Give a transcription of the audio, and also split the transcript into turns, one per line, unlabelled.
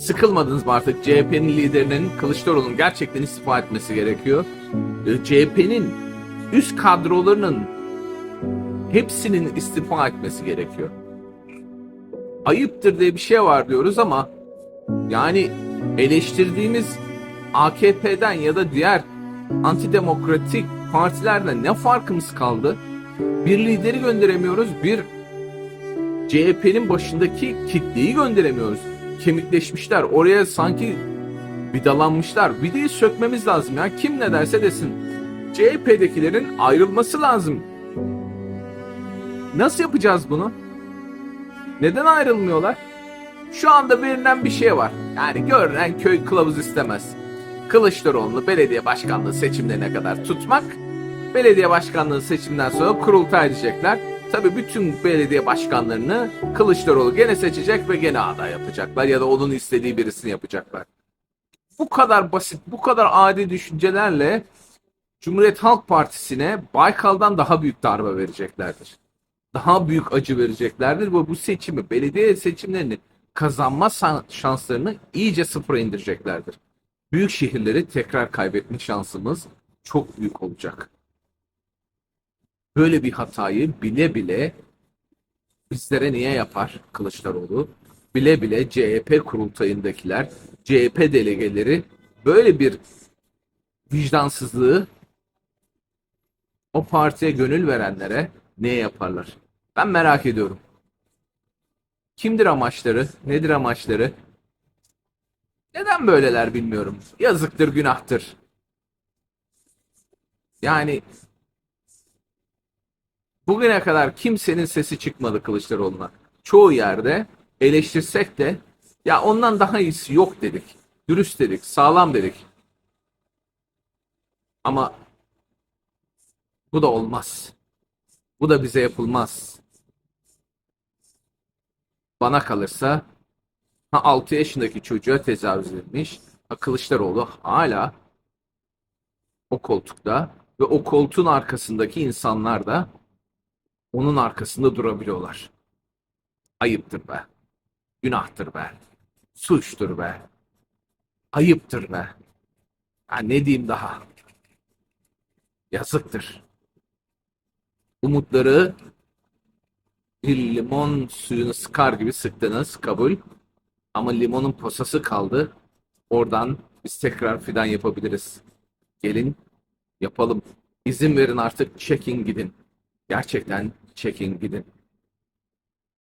Sıkılmadınız mı artık? CHP'nin liderinin Kılıçdaroğlu'nun gerçekten istifa etmesi gerekiyor. Ee, CHP'nin üst kadrolarının hepsinin istifa etmesi gerekiyor. Ayıptır diye bir şey var diyoruz ama yani eleştirdiğimiz AKP'den ya da diğer antidemokratik partilerden ne farkımız kaldı? Bir lideri gönderemiyoruz, bir CHP'nin başındaki kitleyi gönderemiyoruz. Kemikleşmişler, oraya sanki vidalanmışlar. Vidayı sökmemiz lazım ya. Kim ne derse desin. CHP'dekilerin ayrılması lazım. Nasıl yapacağız bunu? Neden ayrılmıyorlar? Şu anda verilen bir şey var. Yani görünen köy kılavuz istemez. Kılıçdaroğlu'nu belediye başkanlığı seçimlerine kadar tutmak, belediye başkanlığı seçimden sonra kurultay edecekler. Tabii bütün belediye başkanlarını Kılıçdaroğlu gene seçecek ve gene aday yapacaklar ya da onun istediği birisini yapacaklar. Bu kadar basit, bu kadar adi düşüncelerle Cumhuriyet Halk Partisi'ne Baykal'dan daha büyük darbe vereceklerdir. Daha büyük acı vereceklerdir ve bu seçimi, belediye seçimlerini kazanma şanslarını iyice sıfıra indireceklerdir. Büyük şehirleri tekrar kaybetme şansımız çok büyük olacak. Böyle bir hatayı bile bile bizlere niye yapar Kılıçdaroğlu? Bile bile CHP kurultayındakiler, CHP delegeleri böyle bir vicdansızlığı o partiye gönül verenlere ne yaparlar? Ben merak ediyorum. Kimdir amaçları? Nedir amaçları? Neden böyleler bilmiyorum. Yazıktır, günahtır. Yani bugüne kadar kimsenin sesi çıkmadı Kılıçdaroğlu'na. Çoğu yerde eleştirsek de ya ondan daha iyisi yok dedik. Dürüst dedik, sağlam dedik. Ama bu da olmaz. Bu da bize yapılmaz. Bana kalırsa ha 6 yaşındaki çocuğa tecavüz edilmiş. Ha Kılıçdaroğlu hala o koltukta ve o koltuğun arkasındaki insanlar da onun arkasında durabiliyorlar. Ayıptır be. Günahtır be. Suçtur be. Ayıptır be. Ha ne diyeyim daha? Yazıktır. Umutları bir limon suyunu sıkar gibi sıktınız kabul. Ama limonun posası kaldı. Oradan biz tekrar fidan yapabiliriz. Gelin yapalım. İzin verin artık çekin gidin. Gerçekten çekin gidin.